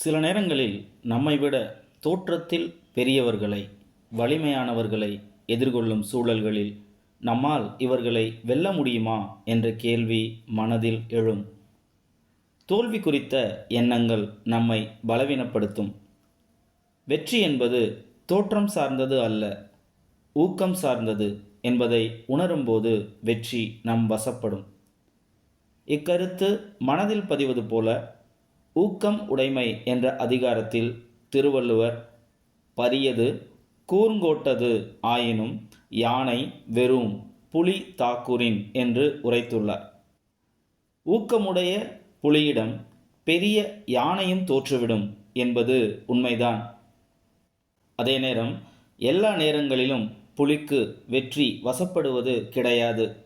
சில நேரங்களில் நம்மை விட தோற்றத்தில் பெரியவர்களை வலிமையானவர்களை எதிர்கொள்ளும் சூழல்களில் நம்மால் இவர்களை வெல்ல முடியுமா என்ற கேள்வி மனதில் எழும். தோல்வி குறித்த எண்ணங்கள் நம்மை பலவீனப்படுத்தும். வெற்றி என்பது தோற்றம் சார்ந்தது அல்ல ஊக்கம் சார்ந்தது என்பதை உணரும்போது வெற்றி நம் வசப்படும். இக்கருத்து மனதில் பதிவது போல ஊக்கம் உடைமை என்ற அதிகாரத்தில் திருவள்ளுவர் பரியது கூர்ங்கோட்டது ஆயினும் யானை வெறும் புலி தாக்குரின் என்று உரைத்துள்ளார். ஊக்கமுடைய புலியிடம் பெரிய யானையும் தோற்றுவிடும் என்பது உண்மைதான். அதே நேரம் எல்லா நேரங்களிலும் புலிக்கு வெற்றி வசப்படுவது கிடையாது.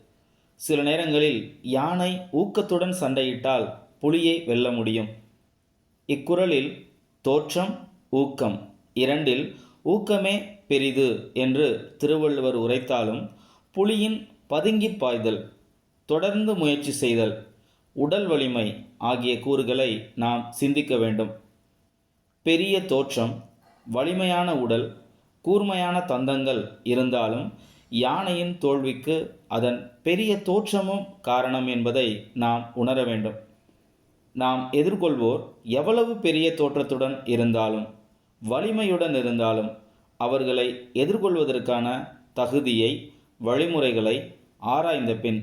சில நேரங்களில் யானை ஊக்கத்துடன் சண்டையிட்டால் புலியை வெல்ல முடியும். இக்குறளில் தோற்றம் ஊக்கம் இரண்டில் ஊக்கமே பெரிது என்று திருவள்ளுவர் உரைத்தாலும் புலியின் பதுங்கிப் பாய்தல் தொடர்ந்து முயற்சி செய்தல் உடல் வலிமை ஆகிய கூறுகளை நாம் சிந்திக்க வேண்டும். பெரிய தோற்றம் வலிமையான உடல் கூர்மையான தந்தங்கள் இருந்தாலும் யானையின் தோல்விக்கு அதன் பெரிய தோற்றமும் காரணம் என்பதை நாம் உணர வேண்டும். நாம் எதிர்கொள்வோர் எவ்வளவு பெரிய தோற்றத்துடன் இருந்தாலும் வலிமையுடன் இருந்தாலும் அவர்களை எதிர்கொள்வதற்கான தகுதியை வழிமுறைகளை ஆராய்ந்த பின்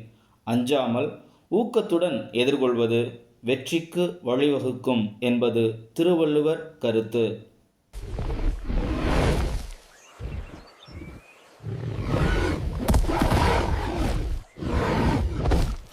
அஞ்சாமல் ஊக்கத்துடன் எதிர்கொள்வது வெற்றிக்கு வழிவகுக்கும் என்பது திருவள்ளுவர் கருத்து.